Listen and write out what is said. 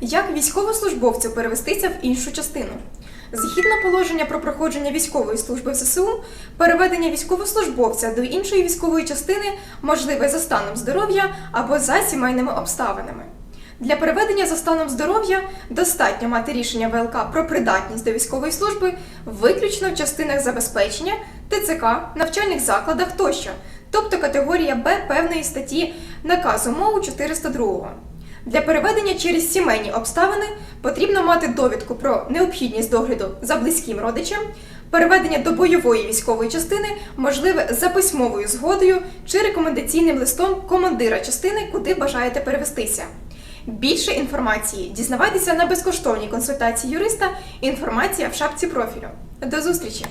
Як військовослужбовцю перевестися в іншу частину? Згідно положення про проходження військової служби в ЗСУ, переведення військовослужбовця до іншої військової частини можливе за станом здоров'я або за сімейними обставинами. Для переведення за станом здоров'я достатньо мати рішення ВЛК про придатність до військової служби виключно в частинах забезпечення, ТЦК, навчальних закладах тощо, тобто категорія Б певної статті наказу МОУ 402. Для переведення через сімейні обставини потрібно мати довідку про необхідність догляду за близьким родичем. Переведення до бойової військової частини можливе за письмовою згодою чи рекомендаційним листом командира частини, куди бажаєте перевестися. Більше інформації дізнавайтеся на безкоштовній консультації юриста. Інформація в шапці профілю. До зустрічі!